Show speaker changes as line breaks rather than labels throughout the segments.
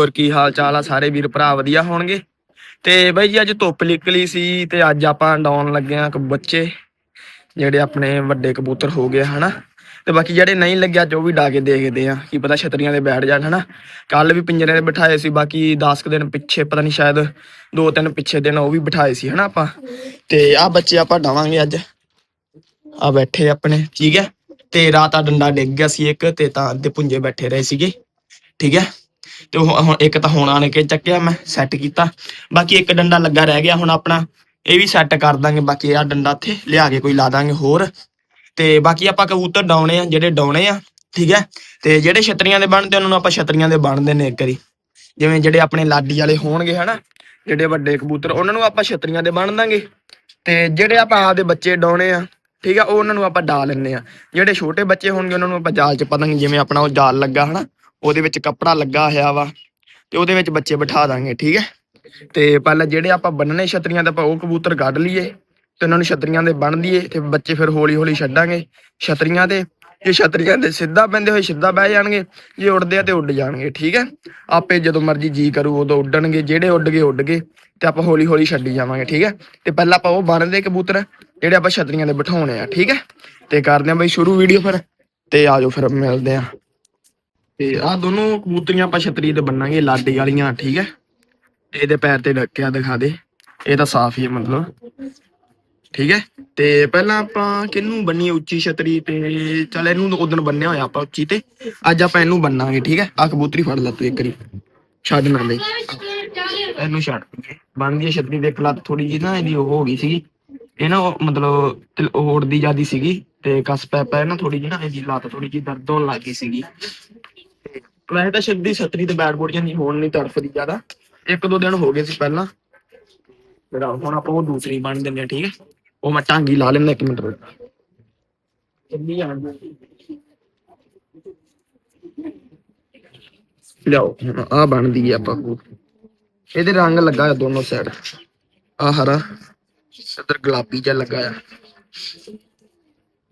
ਹੋਰ ਕੀ ਹਾਲ ਚਾਲ ਆ? ਸਾਰੇ ਵੀਰ ਭਰਾ ਵਧੀਆ ਹੋਣਗੇ? ਤੇ ਬਾਈ ਜੀ ਅੱਜ ਧੁੱਪ ਨਿਕਲੀ ਸੀ ਤੇ ਅੱਜ ਆਪਾਂ ਡਾਉਣ ਲੱਗੇ ਆ ਬੱਚੇ, ਜਿਹੜੇ ਆਪਣੇ ਵੱਡੇ ਕਬੂਤਰ ਹੋ ਗਏ ਹਨਾ? ਤੇ ਬਾਕੀ ਜਿਹੜੇ ਨਹੀਂ ਲੱਗਿਆ ਜੋ ਵੀ ਡਾ ਕੇ ਦੇਖਦੇ ਆ, ਕੀ ਪਤਾ ਛਤਰੀਆਂ ਦੇ ਬੈਠ ਜਾਣ, ਹਨਾ? ਕੱਲ ਵੀ ਪਿੰਜਰੇ ਦੇ ਬਿਠਾਏ ਸੀ, ਬਾਕੀ 10 ਦਿਨ ਪਿੱਛੇ, ਪਤਾ ਨਹੀਂ ਸ਼ਾਇਦ ਦੋ ਤਿੰਨ ਪਿੱਛੇ ਦਿਨ ਉਹ ਵੀ ਬਿਠਾਏ ਸੀ, ਹਨਾ ਆਪਾਂ? ਤੇ ਆ ਬੱਚੇ ਆਪਾਂ ਡਾਵਾਂਗੇ ਅੱਜ। ਆ ਬੈਠੇ ਆਪਣੇ, ਠੀਕ ਹੈ? ਤੇ ਰਾਤ ਆ ਡੰਡਾ ਡਿੱਗ ਗਿਆ ਸੀ ਇੱਕ, ਤੇ ਤਾਂ ਅੱਧੇ ਪੁੰਜੇ ਬੈਠੇ ਰਹੇ ਸੀਗੇ, ਠੀਕ ਹੈ? ਤੇ ਉਹ ਹੁਣ ਇੱਕ ਤਾਂ ਹੁਣ ਆਣ ਕੇ ਚੱਕਿਆ ਮੈਂ ਸੈੱਟ ਕੀਤਾ। ਬਾਕੀ ਇੱਕ ਡੰਡਾ ਲੱਗਾ ਰਹਿ ਗਿਆ ਹੁਣ ਆਪਣਾ, ਇਹ ਵੀ ਸੈੱਟ ਕਰ ਦਾਂਗੇ। ਬਾਕੀ ਆ ਡੰਡਾ ਇੱਥੇ ਲਿਆ ਕੇ ਕੋਈ ਲਾ ਦਾਂਗੇ ਹੋਰ। ਤੇ ਬਾਕੀ ਆਪਾਂ ਕਬੂਤਰ ਡਾਉਣੇ ਆ, ਜਿਹੜੇ ਡਾਉਣੇ ਆ, ਠੀਕ ਹੈ? ਤੇ ਜਿਹੜੇ ਛਤਰੀਆਂ ਦੇ ਬਣਦੇ, ਉਹਨਾਂ ਨੂੰ ਆਪਾਂ ਛਤਰੀਆਂ ਦੇ ਬਣਦੇ ਨੇ ਇੱਕ ਵਾਰੀ। ਜਿਵੇਂ ਜਿਹੜੇ ਆਪਣੇ ਲਾਡੀ ਵਾਲੇ ਹੋਣਗੇ, ਹਨਾ? ਜਿਹੜੇ ਵੱਡੇ ਕਬੂਤਰ, ਉਹਨਾਂ ਨੂੰ ਆਪਾਂ ਛਤਰੀਆਂ ਦੇ ਬਣ ਦਾਂਗੇ। ਤੇ ਜਿਹੜੇ ਆਪਾਂ ਆਪਦੇ ਬੱਚੇ ਡਾਉਣੇ ਆ, ਠੀਕ ਆ ਉਹ ਉਹਨਾਂ ਨੂੰ ਆਪਾਂ ਡਾ ਲੈਣੇ ਆ ਜਿਹੜੇ ਛੋਟੇ ਬੱਚੇ ਹੋਣਗੇ, ਉਹਨਾਂ ਨੂੰ ਆਪਾਂ ਜਾਲ ਚ ਪਾ ਦਾਂਗੇ, ਜਿਵੇਂ ਆਪਣਾ ਉਹ ਜਾਲ ਲੱਗਾ, ਹਨਾ? ਉਹਦੇ ਵਿੱਚ ਕੱਪੜਾ ਲੱਗਾ ਹੋਇਆ ਵਾ ਤੇ ਉਹਦੇ ਵਿੱਚ ਬੱਚੇ ਬਿਠਾ ਦਾਂਗੇ, ਠੀਕ ਹੈ? ਤੇ ਪਹਿਲਾਂ ਜਿਹੜੇ ਆਪਾਂ ਬੰਨਣੇ ਛਤਰੀਆਂ ਤੇ ਆਪਾਂ ਉਹ ਕਬੂਤਰ ਕੱਢ ਲਈਏ ਤੇ ਉਹਨਾਂ ਨੂੰ ਛਤਰੀਆਂ ਦੇ ਬੰਨ ਦਈਏ ਤੇ ਬੱਚੇ ਫਿਰ ਹੌਲੀ ਹੌਲੀ ਛੱਡਾਂਗੇ ਛਤਰੀਆਂ ਤੇ। ਜੇ ਛਤਰੀਆਂ ਦੇ ਸਿੱਧਾ ਪੈਂਦੇ ਹੋਏ ਸਿੱਧਾ ਬਹਿ ਜਾਣਗੇ, ਜੇ ਉੱਡਦੇ ਆ ਤੇ ਉੱਡ ਜਾਣਗੇ, ਠੀਕ ਹੈ? ਆਪੇ ਜਦੋਂ ਮਰਜ਼ੀ ਜੀ ਕਰੂ ਉਦੋਂ ਉੱਡਣਗੇ, ਜਿਹੜੇ ਉੱਡ ਗਏ ਉੱਡ ਗਏ ਤੇ ਆਪਾਂ ਹੌਲੀ ਹੌਲੀ ਛੱਡੀ ਜਾਵਾਂਗੇ, ਠੀਕ ਹੈ? ਤੇ ਪਹਿਲਾਂ ਆਪਾਂ ਉਹ ਬੰਨਦੇ ਕਬੂਤਰ ਜਿਹੜੇ ਆਪਾਂ ਛਤਰੀਆਂ ਦੇ ਬਿਠਾਉਣੇ ਆ, ਠੀਕ ਹੈ? ਤੇ ਕਰਦੇ ਆ ਬਈ ਸ਼ੁਰੂ ਵੀਡੀਓ ਫਿਰ ਤੇ ਆਜੋ ਫਿਰ ਮਿਲਦੇ ਆ ਤੇ ਆ ਦੋਨੋਂ ਕਬੂਤਰੀਆਂ ਆਪਾਂ ਛਤਰੀ ਤੇ ਬੰਨਾਂਗੇ, ਲਾਡੀ ਵਾਲੀਆਂ, ਠੀਕ ਹੈ? ਇਹਦੇ ਪੈਰ ਤੇ ਡੱਕਿਆ ਦਿਖਾ ਦੇ। ਇਹ ਤਾਂ ਸਾਫ਼ ਹੀ ਹੈ ਮਤਲਬ। ਠੀਕ ਹੈ? ਤੇ ਪਹਿਲਾਂ ਆਪਾਂ ਕਿਹਨੂੰ ਬੰਨੀ ਉੱਚੀ ਛਤਰੀ ਤੇ? ਚੱਲ ਇਹਨੂੰ ਉਦੋਂ ਬੰਨਿਆ ਹੋਇਆ ਆਪਾਂ ਉੱਚੀ ਤੇ। ਅੱਜ ਆਪਾਂ ਇਹਨੂੰ ਬੰਨਾਂਗੇ, ਠੀਕ ਹੈ? ਆ ਕਬੂਤਰੀ ਫੜ ਲੈ ਤੂੰ ਇੱਕ ਵਾਰੀ। ਛੱਡ ਨਾ ਦੇ। ਇਹਨੂੰ ਛੱਡ ਦਈਏ ਬਣ ਗਈ ਛਤਰੀ, ਦੇਖ ਲੱਤ ਥੋੜੀ ਜਿਹੀ ਨਾ, ਇਹਦੀ ਉਹ ਹੋ ਗਈ ਸੀਗੀ। ਇਹ ਨਾ ਉਹ ਮਤਲਬ ਤਿਲ- ਦੀ ਉੜਦੀ ਸੀਗੀ। ਤੇ ਕਸ ਪੈ ਪੈ ਨਾ ਥੋੜੀ ਜਿਹੀ ਨਾ, ਇਹਦੀ ਲੱਤ ਥੋੜੀ ਜਿਹੀ ਦਰਦ ਹੋਣ ਲੱਗ ਗਈ ਸੀਗੀ। ਤੇ ਵੈਸੇ ਤਾਂ ਛੱਡੀ ਛਤਰੀ ਤੇ ਬੈਟ ਬੋਰਡ ਜਾਂਦੀ ਹੁਣ ਨਹੀਂ ਤੜਫਦੀ ਜ਼ਿਆਦਾ। ਇੱਕ ਦੋ ਦਿਨ ਹੋ ਗਏ ਸੀ ਪਹਿਲਾਂ। ਫਿਰ ਹੁਣ ਆਪਾਂ ਉਹ ਦੂਸਰੀ ਬਣ ਦਿੰਦੇ ਆ ਠੀਕ ਹੈ? ਉਹ ਮੈਂ ਟਾਂਗੀ ਲਾ ਲੈਂਦਾ ਇੱਕ ਮਿੰਟ ਰੁਕ। ਜਾਣ ਲਿਆਓ ਆ ਬਣਦੀ ਹੈ ਆਪਾਂ ਕਬੂਤਰ। ਇਹਦੇ ਰੰਗ ਲੱਗਾ ਆ ਦੋਨੋਂ ਸਾਈਡ ਆ ਹਰਾ ਇੱਧਰ ਗੁਲਾਬੀ ਜਿਹਾ ਲੱਗਾ ਆ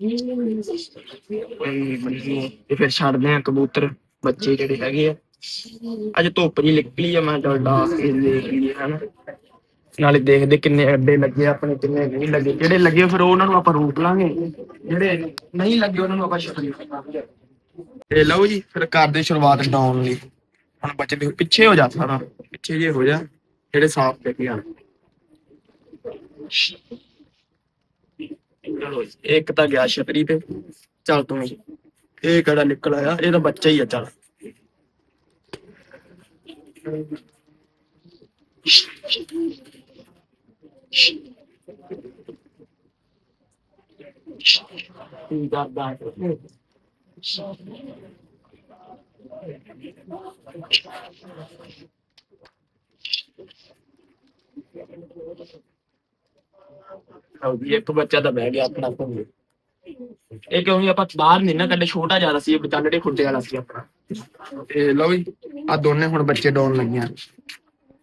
ਇਹ ਫਿਰ ਛੱਡਦੇ ਆ ਕਬੂਤਰ। ਬੱਚੇ ਜਿਹੜੇ ਹੈਗੇ ਆ। ਅੱਜ ਧੁੱਪ ਜੀ ਨਿਕਲੀ ਆ, ਮੈਂ ਡਰਦਾ ਇਹ ਦੇਖ ਲਈਏ, ਹਨਾ। ਨਾਲੇ ਦੇਖਦੇ ਕਿੰਨੇ ਅੱਡੇ ਲੱਗੇ ਆਪਣੇ, ਕਿੰਨੇ ਨਹੀਂ ਲੱਗੇ। ਜਿਹੜੇ ਲੱਗੇ ਫਿਰ ਉਹਨਾਂ ਨੂੰ ਆਪਾਂ ਰੋਕ ਲਾਂਗੇ। ਜਿਹੜੇ ਨਹੀਂ ਲੱਗੇ ਉਹਨਾਂ ਨੂੰ ਆਪਾਂ ਛੱਡ ਤੇ ਲਓ ਜੀ, ਫਿਰ ਕਰਦੇ ਸ਼ੁਰੂਆਤ ਡਾਉਣ ਲਈ। ਹੁਣ ਬੱਚੇ ਦੇ ਪਿੱਛੇ ਹੋ ਜਾ ਸਾਰਾ। ਪਿੱਛੇ ਜੇ ਹੋ ਜਾ, ਜਿਹੜੇ ਸਾਫ਼ ਤੇ ਆ। ਇੱਕ ਤਾਂ ਗਿਆ ਛਤਰੀ ਤੇ। ਚੱਲ ਤੂੰ ਜੀ ਇਹ ਕਿਹੜਾ ਨਿਕਲ ਆਇਆ ਇਹ ਤਾਂ ਬੱਚਾ ਹੀ ਆ, ਚੱਲ ਕੀ ਕਰਦਾ ਹੈ? ਇੱਕ ਬੱਚਾ ਤਾਂ ਬਹਿ ਗਿਆ ਆਪਣਾ ਭੁੰਗੇ ਇਹ ਕਿਉਂਕਿ ਆਪਾਂ ਬਾਹਰ ਨਹੀਂ ਨਾ ਕੱਢੇ, ਛੋਟਾ ਜ਼ਿਆਦਾ ਸੀ, ਇਹ ਖੁੱਡੇ ਵਾਲਾ ਸੀ ਆਪਣਾ। ਤੇ ਲਓ ਜੀ ਆ ਦੋਨੇ ਹੁਣ ਬੱਚੇ ਡਾਉਣ ਲੱਗੀਆਂ।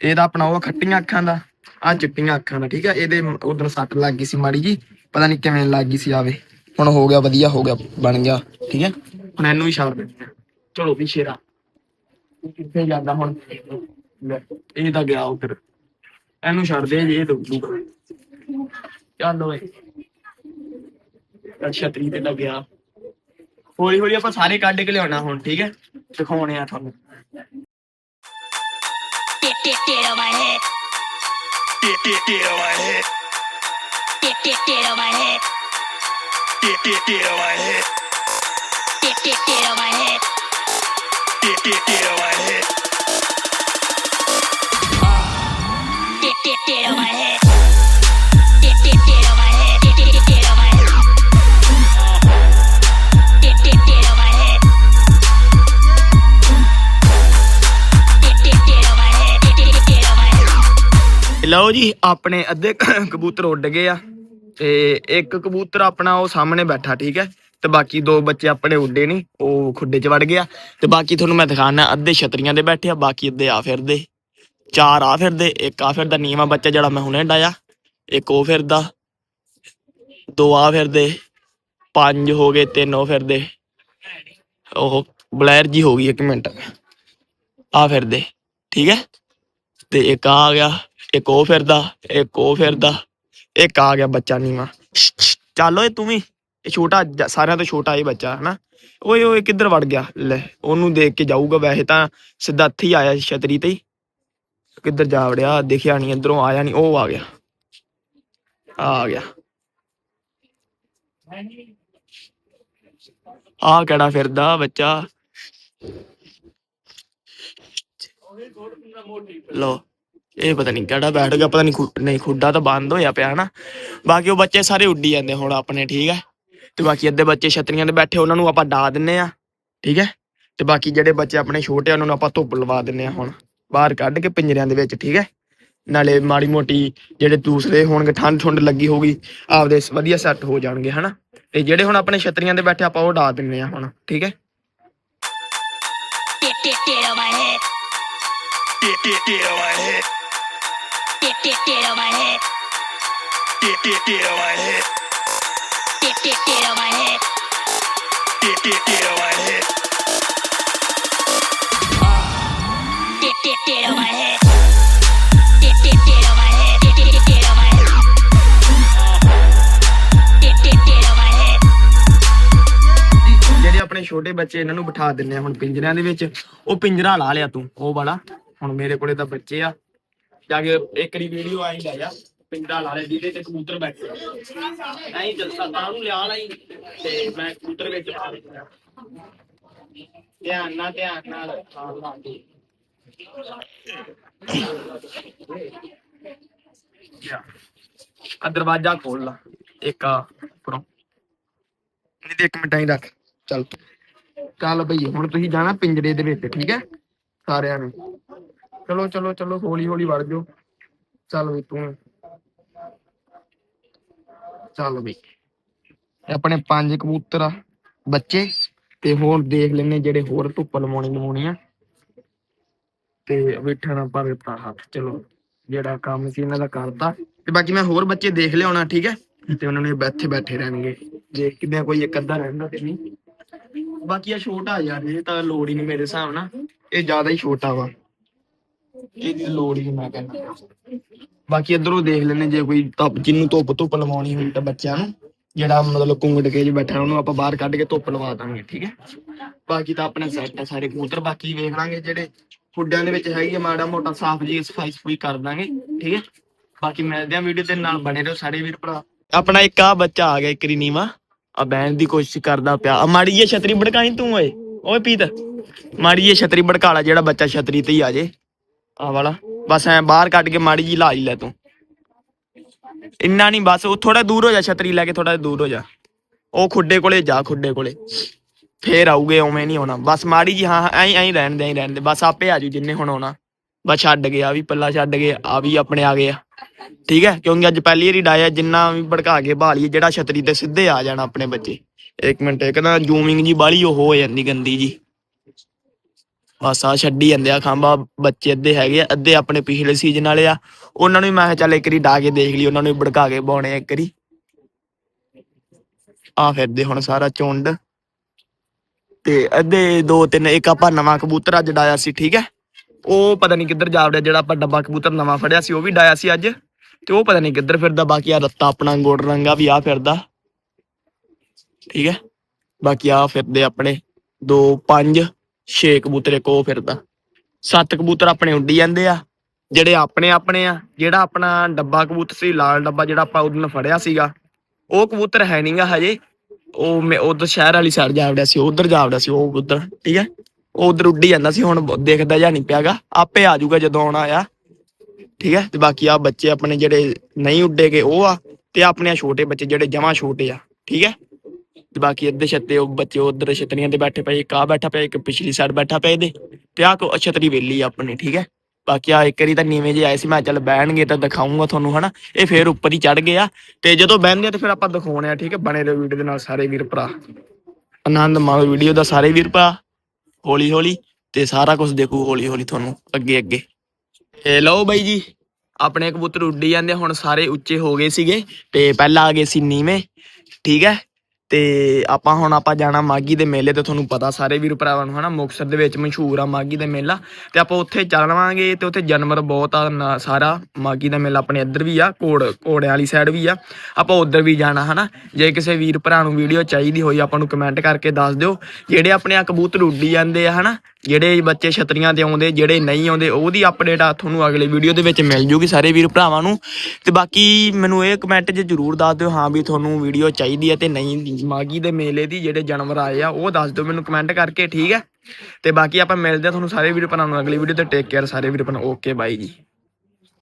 ਇਹਦਾ ਆਪਣਾ ਉਹ ਖੱਟੀਆਂ ਅੱਖਾਂ ਦਾ ਆ ਚਿੱਟੀਆਂ ਅੱਖਾਂ ਦਾ, ਠੀਕ ਆ? ਇਹਦੇ ਉਧਰ ਸੱਟ ਲੱਗ ਗਈ ਸੀ ਮਾੜੀ ਜੀ, ਪਤਾ ਨਹੀਂ ਕਿਵੇਂ ਲੱਗ ਗਈ ਸੀ ਆਵੇ ਹੁਣ ਹੋ ਗਿਆ, ਵਧੀਆ ਹੋ ਗਿਆ, ਬਣ ਗਿਆ, ਠੀਕ ਹੈ ਹੁਣ ਇਹਨੂੰ ਵੀ ਛੱਡ ਦਿੰਦੇ ਚਲੋ ਵੀ ਸ਼ੇਰਾ। ਕਿੱਥੇ ਜਾਂਦਾ ਹੁਣ? ਇਹ ਤਾਂ ਗਿਆ ਉਧਰ ਇਹਨੂੰ ਛੱਡ ਦੇ ਜੇ ਇਹ ਦੂਗਾ ਚੱਲ ਓਏ। ਚੱਲ ਛਤਰੀ ਤੇ ਲੱਗਿਆ ਹੌਲੀ ਹੌਲੀ ਆਪਾਂ ਸਾਰੇ ਕੱਢ ਕੇ ਲਿਆਉਣਾ ਹੁਣ ਠੀਕ ਹੈ ਦਿਖਾਉਣੇ ਆ ਤੁਹਾਨੂੰ
Get, get, get on my head.
Get, get, get on my head.
Get, get, get on my head.
Get, get, get on my head.
Get, get, get on my head.
Get, get, get on my head.
ਲਓ ਜੀ, ਆਪਣੇ ਅੱਧੇ ਕਬੂਤਰ ਉੱਡ ਗਏ ਆ ਤੇ ਇੱਕ ਕਬੂਤਰ ਆਪਣਾ ਉਹ ਸਾਹਮਣੇ ਬੈਠਾ, ਠੀਕ ਹੈ? ਤੇ ਬਾਕੀ ਦੋ ਬੱਚੇ ਆਪਣੇ ਉੱਡੇ ਨਹੀਂ ਉਹ ਖੁੱਡੇ 'ਚ ਵੜ ਗਿਆ। ਤੇ ਬਾਕੀ ਤੁਹਾਨੂੰ ਮੈਂ ਦਿਖਾਣਾ, ਅੱਧੇ ਛਤਰੀਆਂ ਦੇ ਬੈਠੇ ਆ, ਬਾਕੀ ਅੱਧੇ ਆ ਫਿਰਦੇ। ਚਾਰ ਆ ਫਿਰਦੇ, ਇੱਕ ਆ ਫਿਰਦਾ, ਨੀਵਾਂ ਬੱਚਾ ਜਿਹੜਾ ਮੈਂ ਹੁਣੇ ਡਾਇਆ ਇੱਕ ਉਹ ਫਿਰਦਾ। ਦੋ ਆ ਫਿਰਦੇ, ਪੰਜ ਹੋ ਗਏ, ਤਿੰਨ ਉਹ ਫਿਰਦੇ। ਉਹ ਬਲੈਰ ਜੀ ਹੋ ਗਈ ਇੱਕ ਮਿੰਟ। ਆ ਫਿਰਦੇ, ਠੀਕ ਹੈ? ਤੇ ਇੱਕ ਆ ਗਿਆ। ਇੱਕ ਉਹ ਫਿਰਦਾ, ਇੱਕ ਉਹ ਫਿਰਦਾ, ਇੱਕ ਆ ਗਿਆ ਬੱਚਾ ਨੀਵਾ। ਚੱਲ ਓਏ ਤੂੰ ਵੀ। ਇਹ ਛੋਟਾ ਸਾਰਿਆਂ ਤੋਂ ਛੋਟਾ ਇਹ ਬੱਚਾ, ਹਨਾ? ਓਏ ਓਏ, ਕਿੱਧਰ ਵੜ ਗਿਆ? ਲੈ, ਉਹਨੂੰ ਦੇਖ ਕੇ ਜਾਊਗਾ ਵੈਸੇ ਤਾਂ ਸਿੱਧਾ ਇੱਥੇ ਹੀ ਆਇਆ ਸੀ ਛਤਰੀ ਤੇ ਹੀ। ਕਿੱਧਰ ਜਾ ਵੜਿਆ? ਦਿਖਿਆ ਨਹੀਂ ਇਧਰੋਂ ਆਇਆ ਨਹੀਂ ਉਹ ਆ ਗਿਆ। ਆ ਗਿਆ। ਆ ਕਿਹੜਾ ਫਿਰਦਾ ਬੱਚਾ? ਲੋ ਇਹ ਪਤਾ ਨਹੀਂ ਕਿਹੜਾ ਬੈਠ ਗਿਆ ਪਤਾ ਨਹੀਂ ਖੁ- ਨਹੀਂ ਖੁੱਡਾ ਤਾਂ ਬੰਦ ਹੋਇਆ ਪਿਆ ਹਨਾ। ਬਾਕੀ ਉਹ ਬੱਚੇ ਸਾਰੇ ਉੱਡੀ ਜਾਂਦੇ ਹੁਣ ਆਪਣੇ ਠੀਕ ਹੈ। ਤੇ ਬਾਕੀ ਅੱਧੇ ਬੱਚੇ ਛਤਰੀਆਂ ਤੇ ਬੈਠੇ ਉਹਨਾਂ ਨੂੰ ਆਪਾਂ ਡਾ ਦਿੰਨੇ ਆ ਠੀਕ ਹੈ। ਤੇ ਬਾਕੀ ਜਿਹੜੇ ਬੱਚੇ ਆਪਣੇ ਛੋਟੇ ਆ, ਉਹਨਾਂ ਨੂੰ ਆਪਾਂ ਧੁੱਪ ਲਵਾ ਦਿੰਨੇ ਆ ਹੁਣ ਬਾਹਰ ਕੱਢ ਕੇ ਪਿੰਜਰਿਆਂ ਦੇ ਵਿੱਚ ਠੀਕ ਹੈ। ਨਾਲੇ ਮਾੜੀ ਮੋਟੀ ਜਿਹੜੇ ਦੂਸਰੇ ਹੋਣਗੇ ਠੰਡ ਠੁੰਡ ਲੱਗੀ ਹੋਊਗੀ ਆਪਦੇ ਸ- ਵਧੀਆ ਸੈੱਟ ਹੋ ਜਾਣਗੇ ਹਨਾ। ਤੇ ਜਿਹੜੇ ਹੁਣ ਆਪਣੇ ਛਤਰੀਆਂ ਦੇ ਬੈਠੇ ਆਪਾਂ ਉਹ ਡਾ ਦਿੰਨੇ ਆ ਹੁਣ ਠੀਕ ਹੈ।
Get, get, get on my head.
Get, get, get on my head.
Get, get on my head.
Get, get, get on my head.
Get, get, get on my head.
Get, get, get on my head. Ah.
Get, get, get on my head. Get, get, get on my head. Get, get, get on my head. Get, get, get on my head.
ਜਿਹੜੇ ਆਪਣੇ ਛੋਟੇ ਬੱਚੇ ਇਹਨਾਂ ਨੂੰ ਬਿਠਾ ਦਿੰਨੇ ਆ ਹੁਣ ਪਿੰਜਰਿਆਂ ਦੇ ਵਿੱਚ ਉਹ ਪਿੰਜਰਾ ਲਾ ਲਿਆ ਤੂੰ ਉਹ ਵਾਲਾ ਹੁਣ ਮੇਰੇ ਕੋਲੇ ਤਾਂ ਬੱਚੇ ਆ ਜਾ ਕੇ ਇੱਕ ਦੀ ਵੀਡੀਓ ਆਈ ਲੈ ਜਾ ਪਿੰਜਰਾ ਲਾ ਲਿਆ ਜਿਹਦੇ ਤੇ ਕਬੂਤਰ ਬੈਠੇ ਨਹੀਂ ਜਲਸਾ ਤਾਂ ਨੂੰ ਲਿਆ ਲਈ ਤੇ ਮੈਂ ਕਬੂਤਰ ਵਿੱਚ ਪਾ ਦਿੱਤਾ। ਧਿਆਨ ਨਾਲ ਧਿਆਨ ਨਾਲ। ਆ ਦਰਵਾਜ਼ਾ ਖੋਲ ਲਾ ਇੱਕ ਆ ਨਹੀਂ ਤੇ ਇੱਕ ਮਿੰਟ ਹੀ ਰੱਖ ਚੱਲ। ਚੱਲ ਬਈ ਹੁਣ ਤੁਸੀਂ ਜਾਣਾ ਪਿੰਜਰੇ ਦੇ ਵਿੱਚ ਠੀਕ ਹੈ? ਸਾਰਿਆਂ ਨੇ। ਚਲੋ ਚਲੋ ਚਲੋ, ਹੌਲੀ ਹੌਲੀ ਵੜ ਜਾਓ। ਚੱਲ ਵੀ ਤੂੰ। ਚੱਲ ਵੀ ਆਪਣੇ ਪੰਜ ਕਬੂਤਰ ਆ, ਬੱਚੇ। ਤੇ ਹੋਰ ਦੇਖ ਲੈਨੇ ਜਿਹੜੇ ਹੋਰ ਧੁੱਪ ਲਵਾਉਣੀ ਲਵਾਉਣੀ ਆ। ਤੇ ਬੈਠਣਾ ਪਰ ਦਿੱਤਾ ਹੱਥ। ਚਲੋ, ਜਿਹੜਾ ਕੰਮ ਸੀ ਇਹਨਾਂ ਦਾ ਕਰਤਾ। ਤੇ ਬਾਕੀ ਮੈਂ ਹੋਰ ਬੱਚੇ ਦੇਖ ਲਿਆਉਣਾ, ਠੀਕ ਹੈ? ਤੇ ਉਹਨਾਂ ਨੇ ਬੈਠੇ ਬੈਠੇ ਰਹਿਣਗੇ। ਜੇ ਕਿਤੇ ਕੋਈ ਇੱਕ ਅੱਧਾ ਰਹਿੰਦਾ ਤੇ ਨਹੀਂ। ਬਾਕੀ ਆ ਛੋਟਾ ਯਾਰ ਇਹ ਤਾਂ ਲੋੜ ਹੀ ਨਹੀਂ ਮੇਰੇ ਹਿਸਾਬ ਨਾਲ। ਇਹ ਜ਼ਿਆਦਾ ਹੀ ਛੋਟਾ ਵਾ। ਇਹਦੀ ਲੋੜ ਹੀ ਮੈਂ ਕਹਿੰਦਾ। ਬਾਕੀ ਇਧਰੋਂ ਦੇਖ ਲੈਨੇ ਜੇ ਕੋਈ ਧੁੱਪ, ਜਿਹਨੂੰ ਧੁੱਪ ਧੁੱਪ ਲਵਾਉਣੀ ਹੋਈ ਤਾਂ ਬੱਚਿਆਂ ਨੂੰ, ਜਿਹੜਾ ਮਤਲਬ ਕੁੰਗੜ ਕੇ ਜੇ ਬੈਠਾ ਉਹਨੂੰ ਆਪਾਂ ਬਾਹਰ ਕੱਢ ਕੇ ਧੁੱਪ ਲਵਾ ਦਾਂਗੇ, ਠੀਕ ਹੈ? ਬਾਕੀ ਤਾਂ ਆਪਣੇ ਸੈੱਟ ਆ ਸਾਰੇ ਕਬੂਤਰ, ਬਾਕੀ ਵੇਖ ਲਾਂਗੇ ਜਿਹੜੇ ਖੁੱਡਿਆਂ ਦੇ ਵਿੱਚ ਹੈਗੀ ਆ, ਮਾੜਾ ਮੋਟਾ ਸਾਫ਼ ਜੀ ਸਫ਼ਾਈ ਸਫੂਈ ਕਰ ਦਾਂਗੇ, ਠੀਕ ਹੈ? ਬਾਕੀ ਮਿਲਦੇ ਆ ਵੀਡੀਓ ਦੇ ਨਾਲ, ਬਣੇ ਰਹੋ ਸਾਰੇ ਵੀਰ ਭਰਾ। ਆਪਣਾ ਇੱਕ ਆ ਬੱਚਾ ਆ ਗਿਆ ਇੱਕ ਨੀਵਾ। ਆ ਬਹਿਣ ਦੀ ਕੋਸ਼ਿਸ਼ ਕਰਦਾ ਪਿਆ। ਆ ਮਾੜੀ ਜਿਹੀ ਛਤਰੀ ਭੜਕਾਈ ਤੂੰ ਓਏ। ਓਏ ਪੀਤ, ਮਾੜੀ ਜਿਹੀ ਛਤਰੀ ਭੜਕਾਲਾ ਜਿਹੜਾ ਬੱਚਾ ਛਤਰੀ ਤੇ ਹੀ ਆ ਜੇ। ਆ ਵਾਲਾ। ਬਸ ਐ ਬਾਹਰ ਕੱਢ ਕੇ ਮਾੜੀ ਜੀ ਲਾ ਹੀ ਲੈ ਤੂੰ। ਇੰਨਾ ਨਹੀਂ ਬਸ ਉਹ ਥੋੜਾ ਦੂਰ ਹੋ ਜਾ, ਛਤਰੀ ਲੈ ਕੇ ਥੋੜਾ ਦੂਰ ਹੋ ਜਾ। ਉਹ ਖੁੱਡੇ ਕੋਲੇ ਜਾ, ਖੁੱਡੇ ਕੋਲੇ। ਫੇਰ ਆਉਗੇ ਉਵੇਂ ਨਹੀਂ ਆਉਣਾ। ਬਸ ਮਾੜੀ ਜੀ ਹਾਂ ਐਂ ਐਂ ਰਹਿਣ ਦੇ, ਐਂ ਰਹਿਣ ਦੇ। ਬਸ ਆਪੇ ਆ ਜੂ ਜਿੰਨੇ ਹੁਣ ਆਉਣਾ। ਬਸ ਛੱਡ ਗਿਆ ਵੀ, ਪੱਲਾ ਛੱਡ ਗਏ ਆ ਵੀ, ਆਪਣੇ ਆ ਗਏ ਆ। ਠੀਕ ਹੈ? ਕਿਉਂਕਿ ਅੱਜ ਪਹਿਲੀ ਵਾਰੀ ਡਾਇਆ, ਜਿੰਨਾ ਵੀ ਭੜਕਾ ਕੇ ਭਾਲੀਏ, ਜਿਹੜਾ ਛਤਰੀ ਤੇ ਸਿੱਧੇ ਆ ਜਾਣਾ ਆਪਣੇ ਬੱਚੇ। ਇੱਕ ਮਿੰਟ, ਇੱਕ ਨਾ ਜ਼ੂਮਿੰਗ ਜੀ ਬਾਲੀ ਉਹ ਹੋ ਜਾਂਦੀ, ਗੰਦੀ ਜੀ ਬਸ ਆ ਛੱਡੀ ਜਾਂਦੇ ਆ ਖਾਂਬਾ ਬੱਚੇ ਅੱਧੇ ਹੈਗੇ ਆ, ਅੱਧੇ ਆਪਣੇ ਪਿਛਲੇ ਸੀਜ਼ਨ ਵਾਲੇ ਆ। ਉਹਨਾਂ ਨੂੰ ਮੈਂ ਕਿਹਾ ਚੱਲ ਇੱਕ ਵਾਰੀ ਡਾ ਕੇ ਦੇਖ ਲਈ, ਉਹਨਾਂ ਨੂੰ ਭੜਕਾ ਕੇ ਬਾਉਣੇ ਇੱਕ ਵਾਰੀ। ਆ ਫਿਰਦੇ ਹੁਣ ਸਾਰਾ ਝੁੰਡ। ਤੇ ਅੱਧੇ ਦੋ ਤਿੰਨ, ਇੱਕ ਆਪਾਂ ਨਵਾਂ ਕਬੂਤਰ ਅੱਜ ਡਾਇਆ ਸੀ, ਠੀਕ ਹੈ? ਉਹ ਪਤਾ ਨਹੀਂ ਕਿੱਧਰ ਜਾ ਵੜਿਆ, ਜਿਹੜਾ ਆਪਾਂ ਡੱਬਾ ਕਬੂਤਰ ਨਵਾਂ ਫੜਿਆ ਸੀ, ਉਹ ਵੀ ਡਾਇਆ ਸੀ ਅੱਜ। ਤੇ ਉਹ ਪਤਾ ਨਹੀਂ ਕਿੱਧਰ ਫਿਰਦਾ, ਬਾਕੀ ਆ ਰੱਤਾ ਆਪਣਾ ਗੋੜ ਰੰਗਾ ਵੀ ਆ ਫਿਰਦਾ। ਠੀਕ ਹੈ? ਬਾਕੀ ਆ ਫਿਰਦੇ ਆਪਣੇ 2 5 ਛੇ ਕਬੂਤਰ ਇੱਕ ਉਹ ਫਿਰਦਾ। ਸੱਤ ਕਬੂਤਰ ਆਪਣੇ ਉੱਡੀ ਜਾਂਦੇ ਆ, ਜਿਹੜੇ ਆਪਣੇ ਆਪਣੇ ਆ, ਜਿਹੜਾ ਆਪਣਾ ਡੱਬਾ ਕਬੂਤਰ ਸੀ, ਲਾਲ ਡੱਬਾ ਜਿਹੜਾ ਆਪਾਂ ਉਹਨੂੰ ਫੜਿਆ ਸੀਗਾ। ਉਹ ਕਬੂਤਰ ਹੈ ਨਹੀਂਗਾ ਹਜੇ। ਉਹ ਮੈਂ ਉਧਰ ਸ਼ਹਿਰ ਵਾਲੀ ਸਾਈਡ ਜਾ ਵੜਿਆ ਸੀ, ਉਧਰ ਜਾ ਵੜਿਆ ਸੀ ਉਹ ਉਧਰ ਠੀਕ ਹੈ ਉਹ ਉਧਰ ਉੱਡੀ ਜਾਂਦਾ ਸੀ, ਹੁਣ ਬ- ਦੇਖਦਾ ਜਾਂ ਨਹੀਂ ਪਿਆਗਾ। ਆਪੇ ਆ ਜਾਊਗਾ ਜਦੋਂ ਆਉਣਾ ਆ, ਠੀਕ ਹੈ ਤੇ ਬਾਕੀ ਆ ਬੱਚੇ ਆਪਣੇ ਜਿਹੜੇ ਨਹੀਂ ਉੱਡੇਗੇ ਉਹ ਆ, ਤੇ ਆਪਣੇ ਛੋਟੇ ਬੱਚੇ ਜਿਹੜੇ ਜਮਾ ਛੋਟੇ ਆ, ਠੀਕ ਹੈ ਤੇ ਬਾਕੀ ਅੱਧੇ ਛੱਤੇ ਉਹ ਬੱਚੇ ਉਧਰ ਛਤਰੀਆਂ ਤੇ ਬੈਠੇ ਪਏ, ਇੱਕ ਆ ਬੈਠਾ ਪਿਆ, ਇੱਕ ਪਿਛਲੀ ਸਾਈਡ ਬੈਠਾ ਪਿਆ ਇਹਦੇ, ਤੇ ਆ ਕੋ ਛਤਰੀ ਵੇਲੀ ਆ ਆਪਣੀ, ਠੀਕ ਹੈ? ਬਾਕੀ ਆ ਇੱਕ ਵਾਰੀ ਤਾਂ ਨੀਵੇਂ ਜੇ ਆਏ ਸੀ, ਮੈਂ ਕਿਹਾ ਚੱਲ ਬਹਿਣਗੇ ਤਾਂ ਦਿਖਾਉਂਗਾ ਤੁਹਾਨੂੰ, ਹਨਾ? ਇਹ ਫੇਰ ਉੱਪਰ ਹੀ ਚੜ ਗਏ ਆ ਤੇ ਜਦੋਂ ਬਹਿੰਦੇ ਤੇ ਫਿਰ ਆਪਾਂ ਦਿਖਾਉਣੇ ਆ, ਠੀਕ ਹੈ? ਬਣੇ ਰਹੋ ਵੀਡੀਓ ਦੇ ਨਾਲ ਸਾਰੇ ਵੀਰ ਭਰਾ। ਆਨੰਦ ਮਾਣੋ ਵੀਡੀਓ ਦਾ ਸਾਰੇ ਵੀਰ ਭਰਾ ਹੌਲੀ ਹੌਲੀ ਤੇ ਸਾਰਾ ਕੁਝ ਦੇਖੂ ਹੌਲੀ ਹੌਲੀ ਤੁਹਾਨੂੰ ਅੱਗੇ ਅੱਗੇ ਤੇ ਲਓ ਬਾਈ ਜੀ, ਆਪਣੇ ਕਬੂਤਰ ਉੱਡੀ ਜਾਂਦੇ ਹੁਣ ਸਾਰੇ ਉੱਚੇ ਹੋ ਗਏ ਸੀਗੇ, ਤੇ ਪਹਿਲਾਂ ਆ ਗਏ ਸੀ ਨੀਵੇਂ, ਠੀਕ ਹੈ? ਤੇ ਆਪਾਂ ਹੁਣ ਆਪਾਂ ਜਾਣਾ ਮਾਗੀ ਦੇ ਮੇਲੇ ਤੇ ਤੁਹਾਨੂੰ ਪਤਾ ਸਾਰੇ ਵੀਰ ਭਰਾਵਾਂ ਨੂੰ, ਹਨਾ, ਮੁਕਤਸਰ ਦੇ ਵਿੱਚ ਮਸ਼ਹੂਰ ਆ ਮਾਗੀ ਦਾ ਮੇਲਾ। ਤੇ ਆਪਾਂ ਉੱਥੇ ਚੱਲਵਾਂਗੇ ਤੇ ਉੱਥੇ ਜਾਨਵਰ ਬਹੁਤ ਆ ਸਾਰਾ ਮਾਗੀ ਦਾ ਮੇਲਾ ਆਪਣੇ ਇੱਧਰ ਵੀ ਆ, ਘੋੜ, ਘੋੜਿਆਂ ਵਾਲੀ ਸਾਈਡ ਵੀ ਆ। ਆਪਾਂ ਉੱਧਰ ਵੀ ਜਾਣਾ, ਹਨਾ। ਜੇ ਕਿਸੇ ਵੀਰ ਭਰਾ ਨੂੰ ਵੀਡੀਓ ਚਾਹੀਦੀ ਹੋਈ, ਆਪਾਂ ਨੂੰ ਕਮੈਂਟ ਕਰਕੇ ਦੱਸ ਦਿਓ। ਜਿਹੜੇ ਆਪਣੇ ਆ ਕਬੂਤਰ ਉੱਡੀ ਜਾਂਦੇ ਆ, ਹਨਾ ਜਿਹੜੇ ਬੱਚੇ ਛਤਰੀਆਂ ਤੇ ਆਉਂਦੇ, ਜਿਹੜੇ ਨਹੀਂ ਆਉਂਦੇ, ਉਹਦੀ ਅਪਡੇਟ ਆ ਤੁਹਾਨੂੰ ਅਗਲੇ ਵੀਡੀਓ ਦੇ ਵਿੱਚ ਮਿਲ ਜੂਗੀ ਸਾਰੇ ਵੀਰ ਭਰਾਵਾਂ ਨੂੰ। ਤੇ ਬਾਕੀ ਮੈਨੂੰ ਇਹ ਕਮੈਂਟ 'ਚ ਜਰੂਰ ਦੱਸ ਦਿਓ, ਹਾਂ ਵੀ ਤੁਹਾਨੂੰ ਵੀਡੀਓ ਚਾਹੀਦੀ ਹੈ ਤੇ ਨਹੀਂ, ਮਾਗੀ ਦੇ ਮੇਲੇ ਦੀ ਜਿਹੜੇ ਜਾਨਵਰ ਆਏ ਆ, ਉਹ ਦੱਸ ਦਿਓ ਮੈਨੂੰ ਕਮੈਂਟ ਕਰਕੇ, ਠੀਕ ਹੈ? ਤੇ ਬਾਕੀ ਆਪਾਂ ਮਿਲਦੇ ਆ ਤੁਹਾਨੂੰ ਸਾਰੇ ਵੀਰ ਭਰਾਵਾਂ ਨੂੰ ਅਗਲੀ ਵੀਡੀਓ ਤੇ। ਟੇਕ ਕੇਅਰ ਸਾਰੇ ਵੀਰ ਭਰਾ ਓਕੇ ਬਾਈ ਜੀ।